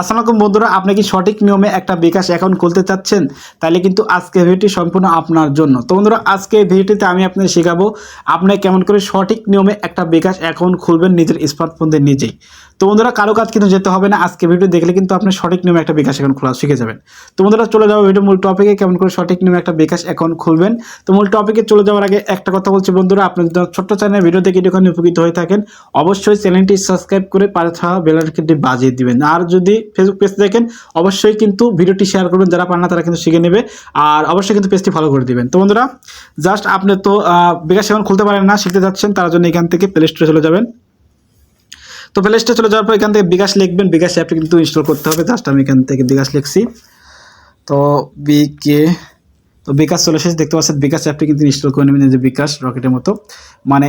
আসসালামু বন্ধুরা, আপনি কি সঠিক নিয়মে একটা বিকাশ অ্যাকাউন্ট খুলতে চাচ্ছেন? তাহলে কিন্তু আজকে ভিডিওটি সম্পূর্ণ আপনার জন্য। তো বন্ধুরা, আজকে ভিডিওটিতে আমি আপনাকে শেখাবো, আপনি কেমন করে সঠিক নিয়মে একটা বিকাশ অ্যাকাউন্ট খুলবেন নিজের স্মার্টফোন দিয়ে নিজেই। তো বন্ধুরা, কারও কাজ কিন্তু যেতে হবে না। আজকে ভিডিও দেখলে কিন্তু আপনি সঠিক নিয়মে একটা বিকাশ অ্যাকাউন্ট খোলা শিখে যাবেন। তো বন্ধুরা, চলে যাব ভিডিও মূল টপিকে কেমন করে সঠিক নিয়মে একটা বিকাশ অ্যাকাউন্ট খুলবেন? তো মূল টপিকে চলে যাওয়ার আগে একটা কথা বলছি বন্ধুরা, আপনি যদি ছোট্ট চ্যানেল ভিডিও দেখে যখন উপকৃত হয়ে থাকেন, অবশ্যই চ্যানেলটি সাবস্ক্রাইব করে পাশে থাকা বেলাইকনটি বাজিয়ে দিবেন। আর যদি ফেসবুক পেজ দেখেন, অবশ্যই কিন্তু ভিডিওটি শেয়ার করবেন। যারা পান না, তারা কিন্তু শিখে নেবে। আর অবশ্যই কিন্তু পেজটি ফলো করে দিবেন। তো বন্ধুরা জাস্ট আপনি তো বিকাশ অ্যাকাউন্ট খুলতে পারেন না, শিখতে যাচ্ছেন, তার জন্য এখান থেকে প্লে স্টোরে চলে যাবেন। তো প্লে স্টোরে চলে যাওয়ার পর এখান থেকে বিকাশ লিখবেন, বিকাশ অ্যাপটি কিন্তু ইনস্টল করতে হবে। জাস্ট আমি এখান থেকে বিকাশ লিখছি। তো বিকে, তো বিকাশ চলে এসেছে, দেখতে পাচ্ছেন বিকাশ অ্যাপটি কিন্তু ইনস্টল করে নেবেন যে বিকাশ রকেটের মতো। মানে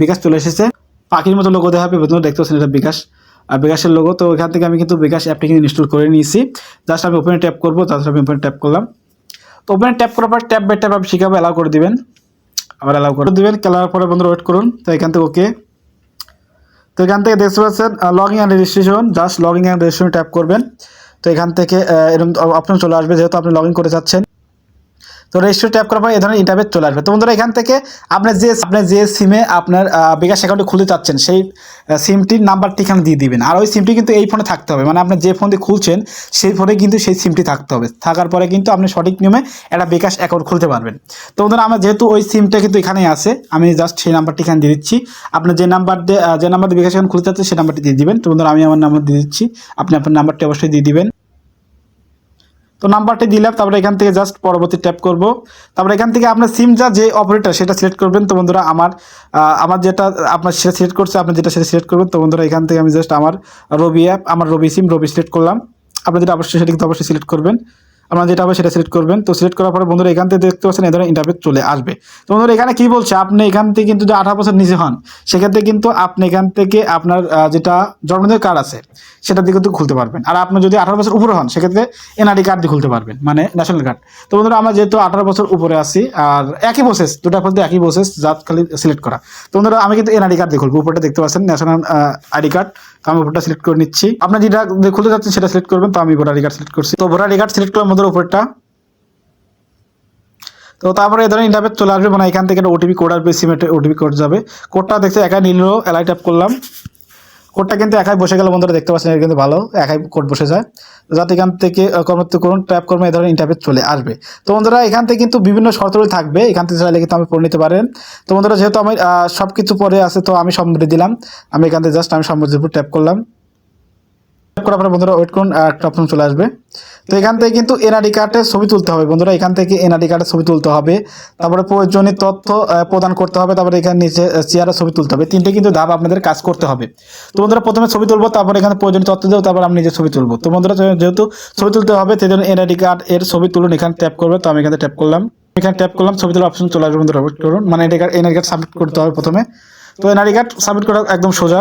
বিকাশ চলে এসেছে। পাখির মতো লোগো দেওয়া হবে, প্রথমে দেখতে পাচ্ছেন এটা বিকাশ। আর বিকাশের লোগো তো এখান থেকে আমি কিন্তু বিকাশ অ্যাপটি কিন্তু ইনস্টল করে নিয়েছি। জাস্ট আমি ওপেনে ট্যাপ করব, তারপর আমি ওপেনে ট্যাপ করলাম। তো ওপেনে ট্যাপ করার পর ট্যাপ বাই ট্যাপ আপনি শিখাবো অ্যালাউ করে দিবেন। আবার অ্যালাউ করে দিবেন খেলার পরে বন্ধুরা ওয়েট করুন। তো এখান থেকে ওকে তো এখান থেকে দেখতে পাচ্ছেন log and registration just log and registration tap করবেন। তো এখান থেকে এরকম অপশন চলে আসবে, যেহেতু আপনি লগ ইন করে যাচ্ছেন। তো রেজিস্টার ট্যাপ করার পর এই ধরনের ইন্টারভেট চলে আসবে। তো বন্ধুরা, এখান থেকে আপনার যে আপনার যে সিমে আপনার বিকাশ অ্যাকাউন্টে খুলতে চাচ্ছেন, সেই সিমটির নাম্বারটি এখানে দিয়ে দিবেন। আর ওই সিমটি কিন্তু এই ফোনে থাকতে হবে। মানে আপনি যে ফোন দিয়ে খুলছেন, সেই ফোনে কিন্তু সেই সিমটি থাকতে হবে। থাকার পরে কিন্তু আপনি সঠিক নিয়মে একটা বিকাশ অ্যাকাউন্ট খুলতে পারবেন। তো বন্ধুরা, আমার যেহেতু ওই সিমটা কিন্তু এখানেই আছে, আমি জাস্ট সেই নাম্বারটি এখানে দিয়ে দিচ্ছি। আপনি যে নাম্বার দিয়ে যে নাম্বার দিয়ে বিকাশ অ্যাকাউন্ট খুলতে চাচ্ছেন, সেই নাম্বারটি দিয়ে দিবেন। তো বন্ধুরা, আমি আমার নাম্বার দিয়ে দিচ্ছি। আপনি আপনার নাম্বারটি অবশ্যই দিয়ে দিবেন। তো নাম্বারটি দিলাম, তারপরে এখান থেকে জাস্ট পরবর্তী ট্যাপ করব। তারপরে এখান থেকে আপনার সিম যা যে অপারেটর সেটা সিলেক্ট করবেন। তো বন্ধুরা, আমার আমার যেটা আপনার সেটা সিলেক্ট করছে, আপনি যেটা সেটা সিলেক্ট করবেন। তো বন্ধুরা, এখান থেকে আমি জাস্ট আমার রবি অ্যাপ আমার রবি সিম রবি সিলেক্ট করলাম। আপনি যেটা অবশ্যই সেটা কিন্তু অবশ্যই সিলেক্ট করবেন। আপনার যেটা হবে সেটা সিলেক্ট করবেন। তো সিলেক্ট করার পরে বন্ধুরা এখান থেকে দেখতে পাচ্ছেন এই ধরনের চলে আসবে। তো বন্ধুরা এখানে কি বলছে? আপনি এখান থেকে কিন্তু আঠারো বছর নিচে হন, সেক্ষেত্রে কিন্তু আপনি এখান থেকে আপনার যেটা জন্মদিনের কার্ড আছে, সেটা দিয়ে কিন্তু খুলতে পারবেন। আর আপনি যদি আঠারো বছর উপরে হন, সেক্ষেত্রে এনআরডি কার্ড দিয়ে খুলতে পারবেন মানে ন্যাশনাল কার্ড তো বন্ধুরা আমরা যেহেতু আঠারো বছর উপরে আছি, আর একই প্রসেস দুটা বলতে একই প্রসেস জাত খালি সিলেক্ট করা। তো বন্ধুরা আমি কিন্তু এনআরডি কার্ড দিয়ে খুলবো, উপরটা দেখতে পাচ্ছেন ন্যাশনাল আইডি কার্ড আমি উপরটা সিলেক্ট করে নিচ্ছি। আপনার যেটা খুলতে যাচ্ছেন, সেটা সিলেক্ট করবেন, তো আমি ভোটার আইডি কার্ড সিলেক্ট করছি। তো ভোটার আইডি কার্ড সিলেক্ট করলাম বন্ধুরা উপরটা তো তারপরে এই ধরনের ইন্টারভেট চলে আসবে মানে এখান থেকে ওটিপি কোড আসবে সিমেন্টের ওটিপি কোড যাবে। কোডটা দেখতে একাই নিল, এলাই ট্যাপ করলাম। কোডটা কিন্তু একাই বসে গেল বন্ধুরা, দেখতে পাচ্ছেন, এটা কিন্তু ভালো, একাই কোড বসে যায়। যাতে এখান থেকে কর্মত্ব করুন ট্যাপ করুন, এই ধরনের ইন্টারভেট চলে আসবে। তো বন্ধুরা, এখান থেকে কিন্তু বিভিন্ন শর্তগুলি থাকবে, এখান থেকে চাইলে কিন্তু আমি পড়ে নিতে পারেন। তো বন্ধুরা, যেহেতু আমি সব কিছু পরে আছে, তো আমি সম্মতি দিলাম। আমি এখান থেকে জাস্ট আমি সম্মতির উপর ট্যাপ করলাম। করার বন্ধুরা ওয়েট করুন, একটা অপশন চলে আসবে। তো এখান থেকে কিন্তু এনআরডি কার্ডের ছবি তুলতে হবে। বন্ধুরা, এখান থেকে এনআরডি কার্ডের ছবি তুলতে হবে। তারপরে প্রয়োজনীয় তথ্য প্রদান করতে হবে। তারপরে এখানে নিচে চেয়ারের ছবি তুলতে হবে। তিনটে কিন্তু ধাপ আপনাদের কাজ করতে হবে। তো বন্ধুরা, প্রথমে ছবি তুলবো, তারপরে এখানে প্রয়োজনীয় তথ্য দেবো, তারপর আমি নিজে ছবি তুলবো। তো বন্ধুরা যেহেতু ছবি তুলতে হবে সেই জন্য এনআইডি কার্ড এর ছবি তুলুন, এখানে ট্যাপ করবে, তো আমি এখানে ট্যাপ করলাম। এখানে ট্যাপ করলাম, ছবি তোলার অপশন চলে আসবে, বন্ধুরা করুন। মানে NID card NID card submit করতে হবে প্রথমে। তো এনআইডি কার্ড সাবমিট করা একদম সোজা।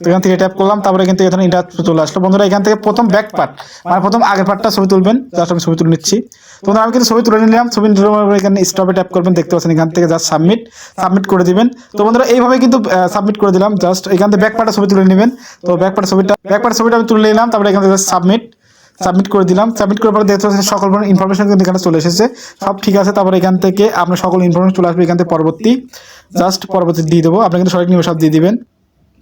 এখান থেকে ট্যাপ করলাম, তারপরে কিন্তু এখানে ইন্টার চলে আসলো। বন্ধুরা, এখান থেকে প্রথম ব্যাক পার্ট মানে প্রথম আগের পার্টটা ছবি তুলবেন জাস্ট আমি ছবি তুলে নিচ্ছি। তো আমি কিন্তু ছবি তুলে নিলাম, ছবি এখানে স্টপে ট্যাপ করবেন, দেখতে পাচ্ছেন এখান থেকে জাস্ট সাবমিট সাবমিট করে দিবেন। তো বন্ধুরা, এইভাবে কিন্তু সাবমিট করে দিলাম জাস্ট এখান থেকে ব্যাক পার্টটা ছবি তুলে নেবেন। তো ব্যাক পার্ট ছবিটা ব্যাক পার্ট ছবিটা আমি তুলে নিলাম, তারপরে এখান থেকে জাস্ট সাবমিট সাবমিট করে দিলাম। সাবমিট করার পরে দেখতে পাচ্ছেন সকল ইনফরমেশন কিন্তু এখানে চলে এসেছে। সব ঠিক আছে, তারপরে এখান থেকে আপনার সকল ইনফরমেশন চলে আসবে এখান থেকে পরবর্তী। জাস্ট পরবর্তী দিয়ে দেবো, আপনি কিন্তু সঠিক নিয়মে সব দিয়ে দিবেন।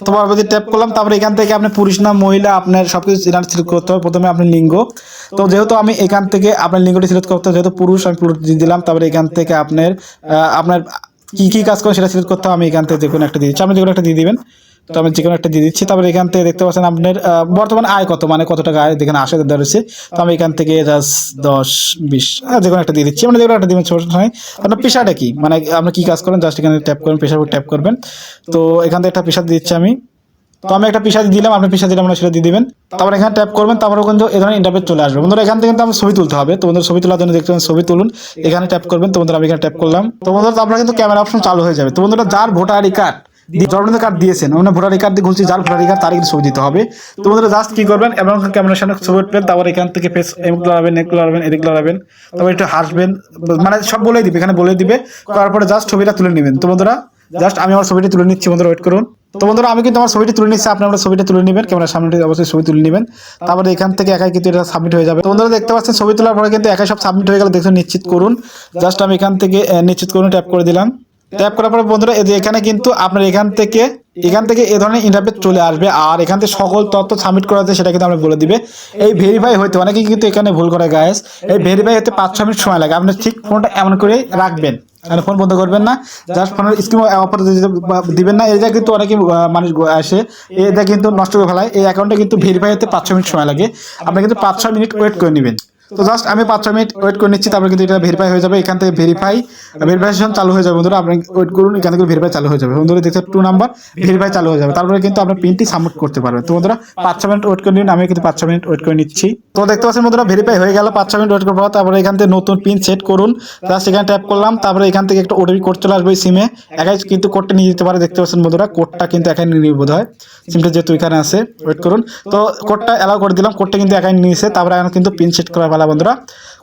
তো যদি ট্যাপ করলাম তারপরে এখান থেকে আপনি পুরুষ না মহিলা আপনার সবকিছু সিলেক্ট করতে হবে। প্রথমে আপনি লিঙ্গ। তো যেহেতু আমি এখান থেকে আপনার লিঙ্গটি সিলেক্ট করতে হবে যেহেতু পুরুষ আমি পুরুষ দিয়ে দিলাম তারপরে এখান থেকে আপনার আহ, আপনার কি কি কাজ করে সেটা সিলেক্ট করতে হবে আমি এখান থেকে দেখুন কোনো একটা দিয়ে দিচ্ছি। আপনি যে কোনো একটা দিয়ে দিবেন। তো আমি যে কোনো একটা দিয়ে দিচ্ছি। তারপরে এখান থেকে দেখতে পাচ্ছেন আপনার বর্তমান আয় কত? মানে কত টাকা আয় যেখানে আসে ধরেছে তো আমি এখান থেকে জাস্ট দশ, বিশ যে কোনো একটা দিয়ে দিচ্ছি। মানে যে কোনো একটা দিবেন ছোট আপনার পেশাটা কি? মানে আপনি কি কাজ করেন? জাস্ট এখানে ট্যাপ করবেন পেশার উপর ট্যাপ করবেন। তো এখান থেকে একটা পেশা দিচ্ছি আমি। তো আমি একটা পিসা দিলাম আপনি পিসা দিলাম সেটা দিয়ে দিবেন। তারপর এখানে ট্যাপ করবেন তারপর কিন্তু এই ধরনের ইন্টারভিউ চলে আসবে। বন্ধুরা, এখান থেকে কিন্তু আমার ছবি তুলতে হবে। তো বন্ধুরা, ছবি তোলার জন্য দেখতে ছবি তুলুন। এখানে ট্যাপ করবেন। তো বন্ধুরা, আমি এখানে ট্যাপ করলাম। তো বন্ধুরা, আপনার কিন্তু ক্যামেরা অপশন চালু হয়ে যাবে। তো বন্ধুরা, যার ভোটার আই কার্ড জন্মদিন কার্ড দিয়েছেন। ভোটার কার্ড দিয়ে খুলছি যার ভোটার কার্ড তারই কিন্তু ছবি দিতে হবে। জাস্ট কি করবেন? এবং ক্যামেরার সামনে ছবি উঠবেন তারপর এখান থেকে ফেস লড়াবেন লড়াবেন, এদিক লড়াবেন। তারপর একটু হাসবেন। মানে সব বলে দিবে, এখানে বলে দিবে। তারপরে জাস্ট ছবিটা তুলে নেবেন। তো বন্ধুরা জাস্ট আমি আমার ছবিটা তুলে নিচ্ছি, বন্ধুরা ওয়েট করুন। তো বন্ধুরা, আমি কিন্তু আমার ছবিটি তুলে নিচ্ছি, আপনি আপনার ছবিটা তুলে নেবেন। ক্যামেরার সামনে অবশ্যই ছবি তুলে নেবেন। তারপরে এখান থেকে একাই কিন্তু এটা সাবমিট হয়ে যাবে। বন্ধুরা, দেখতে পাচ্ছেন, ছবি তোলার পরে কিন্তু একাই সব সাবমিট হয়ে গেল। দেখুন, নিশ্চিত করুন। জাস্ট আমি এখান থেকে নিশ্চিত করুন ট্যাপ করে দিলাম। ট্যাপ করার পরে বন্ধুরা, এই যে এখানে কিন্তু আপনার এখান থেকে এখান থেকে এ ধরনের ইন্টারফেস চলে আসবে। আর এখান থেকে সকল তথ্য সাবমিট করা আছে, সেটা কিন্তু আমরা বলে দিবে। এই ভেরিফাই হইতে, অনেকেই কিন্তু এখানে ভুল করে গায়েস এই ভেরিফাই হতে পাঁচ ছ মিনিট সময় লাগে। আপনি ঠিক ফোনটা এমন করে রাখবেন। মানে ফোন বন্ধ করবেন না। জাস্ট ফোনের স্ক্রিন দিবেন না। এটা কিন্তু অনেকে মানুষ আসে। এটা কিন্তু নষ্ট করে ফেলায়। এই অ্যাকাউন্টে কিন্তু ভেরিফাই হতে পাঁচ ছ মিনিট সময় লাগে। আপনি কিন্তু পাঁচ ছ মিনিট ওয়েট করে নেবেন। তো জাস্ট আমি পাঁচ ছ মিনিট ওয়েট করে নিচ্ছি, তারপরে কিন্তু এটা ভেরিফাই হয়ে যাবে। এখান থেকে ভেরিফাই ভেরিফিকেশন চালু হয়ে যাবে বন্ধুরা। আপনি ওয়েট করুন, এখান থেকে ভেরিফাই চালু হয়ে যাবে। বন্ধুরা, দেখতে টু নাম্বার ভেরিফাই চালু হয়ে যাবে। তারপরে কিন্তু আপনার পিনটি সাবমিট করতে পারবেন। তো বন্ধুরা, পাঁচ ছ মিনিট ওয়েট করে নিন আমি কিন্তু পাঁচ ছ মিনিট ওয়েট করে নিচ্ছি। তো দেখতে পাচ্ছেন বন্ধুরা ভেরিফাই হয়ে গেল, পাঁচ ছ মিনিট ওয়েট করার পর তারপরে এখান থেকে নতুন পিন সেট করুন। জাস্ট এখানে ট্যাপ করলাম, তারপরে এখান থেকে একটা ওটিপি কোড চলে আসবে সিমে একাই কিন্তু কোডটা নিয়ে যেতে পারে, দেখতে পাচ্ছেন বন্ধুরা কোডটা কিন্তু একাই নিয়ে বোধ হয় সিমটা যেহেতু এখানে আছে ওয়েট করুন। তো কোডটা অ্যালাউ করে দিলাম কোডটা কিন্তু একাই নিয়েছে তারপরে এখন কিন্তু পিন সেট করা ফেলা বন্ধুরা,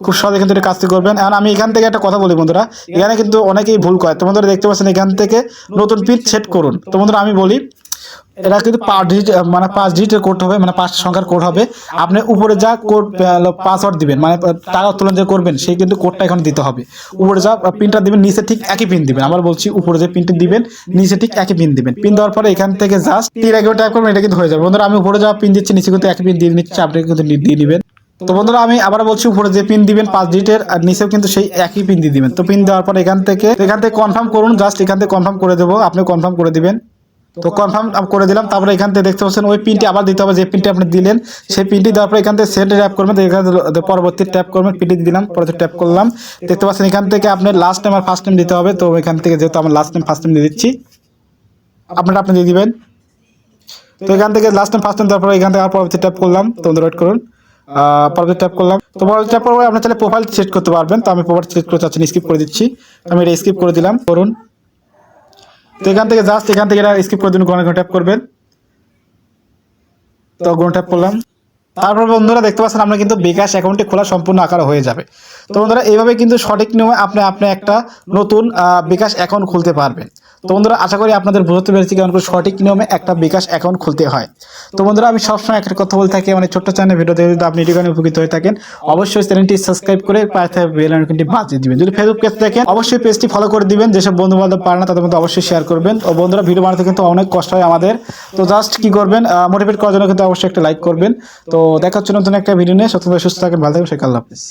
খুব সহজে কিন্তু এটা কাজটি করবেন। এখন আমি এখান থেকে একটা কথা বলি বন্ধুরা, এখানে কিন্তু অনেকেই ভুল করে। তো বন্ধুরা দেখতে পাচ্ছেন এখান থেকে নতুন পিন সেট করুন। তো বন্ধুরা আমি বলি, এটা কিন্তু পাঁচ ডিজিট মানে পাঁচ ডিজিটের কোড হবে মানে পাঁচ সংখ্যার কোড হবে। আপনি উপরে যা কোড পাসওয়ার্ড দিবেন মানে টাকা উত্তোলন যে করবেন, সেই কিন্তু কোডটা এখন দিতে হবে। উপরে যা পিনটা দিবেন, নিচে ঠিক একই পিন দিবেন। আবার বলছি, উপরে যে পিনটি দিবেন, নিচে ঠিক একই পিন দিবেন। পিন দেওয়ার পরে এখান থেকে জাস্ট তীর আগে টাইপ করবেন, এটা কিন্তু হয়ে যাবে। বন্ধুরা আমি উপরে যা পিন দিচ্ছি, নিচে কিন্তু একই পিন দিয়ে নিচ্ছি আপনি কিন্তু দিয়ে নেবেন। তো বন্ধুরা আমি আবার বলছি উপরে যে পিন দিবেন পাঁচ ডিজিটের আর নিচেও কিন্তু সেই একই পিন দিয়ে দিবেন। তো পিন দেওয়ার পর এখান থেকে এখান থেকে কনফার্ম করুন জাস্ট এখান থেকে কনফার্ম করে দেবো। আপনি কনফার্ম করে দিবেন। তো কনফার্ম করে দিলাম তারপরে এখান থেকে দেখতে পাচ্ছেন ওই পিনটি আবার দিতে হবে যে পিনটি আপনি দিলেন সেই পিনটি দেওয়ার পর এখান থেকে সেন্ড ট্যাপ করবেন তো এখানে দ- পরবর্তী ট্যাপ করবেন পিনটি দিলাম পরবর্তী ট্যাপ করলাম। দেখতে পাচ্ছেন এখান থেকে আপনার লাস্ট টাইম আর ফার্স্ট টাইম দিতে হবে তো এখান থেকে যেহেতু আমার লাস্ট টাইম ফার্স্ট টাইম দিয়ে দিচ্ছি আপনারা আপনি দিয়ে দিবেন। তো এখান থেকে লাস্ট টাইম ফার্স্ট টাইম তারপরে এখান থেকে আর পরবর্তী ট্যাপ করলাম তো ওয়েট করুন। পরবর্তী ট্যাপ করলাম। তো পরবর্তী ট্যাপ করব আপনার চাইলে প্রোফাইল সেট করতে পারবেন। তো আমি প্রোফাইল সেট করতে চাচ্ছি স্কিপ করে দিচ্ছি। আমি এটা স্কিপ করে দিলাম, করুন। তো এখান থেকে জাস্ট এখান থেকে এটা স্কিপ করে দিন ঘন ঘন ট্যাপ করবেন। তো ঘন ট্যাপ করলাম। তারপর বন্ধুরা দেখতে পাচ্ছেন আপনার কিন্তু বিকাশ অ্যাকাউন্টটি খোলা সম্পূর্ণ আকার হয়ে যাবে। তো বন্ধুরা, এইভাবে কিন্তু সঠিক নিয়মে আপনি আপনি একটা নতুন বিকাশ অ্যাকাউন্ট খুলতে পারবেন। তো বন্ধুরা, আশা করি আপনাদের বুঝতে পেরেছি কেমন করে সঠিক নিয়মে একটা বিকাশ অ্যাকাউন্ট খুলতে হয়। তো বন্ধুরা, আমি সবসময় একটা কথা বলে থাকি মানে ছোট্ট চ্যানেল ভিডিও দেখে যদি আপনি এটুখানি উপকৃত হয়ে থাকেন, অবশ্যই চ্যানেলটি সাবস্ক্রাইব করে পাশে বেল আইকনটি বাজিয়ে দিবেন। যদি ফেসবুক পেজ দেখেন, অবশ্যই পেজটি ফলো করে দিবেন। যেসব বন্ধু বান্ধব পারে না, তাদের মধ্যে অবশ্যই শেয়ার করবেন। ও বন্ধুরা ভিডিও বানাতে কিন্তু অনেক কষ্ট হয় আমাদের। তো জাস্ট কি করবেন মোটিভেট করার জন্য কিন্তু অবশ্যই একটা লাইক করবেন। তো দেখা হচ্ছে নতুন একটা ভিডিও নিয়ে। সত্যি সুস্থ থাকেন, ভালো থাকবেন সে আল্লাহ হাফিজ।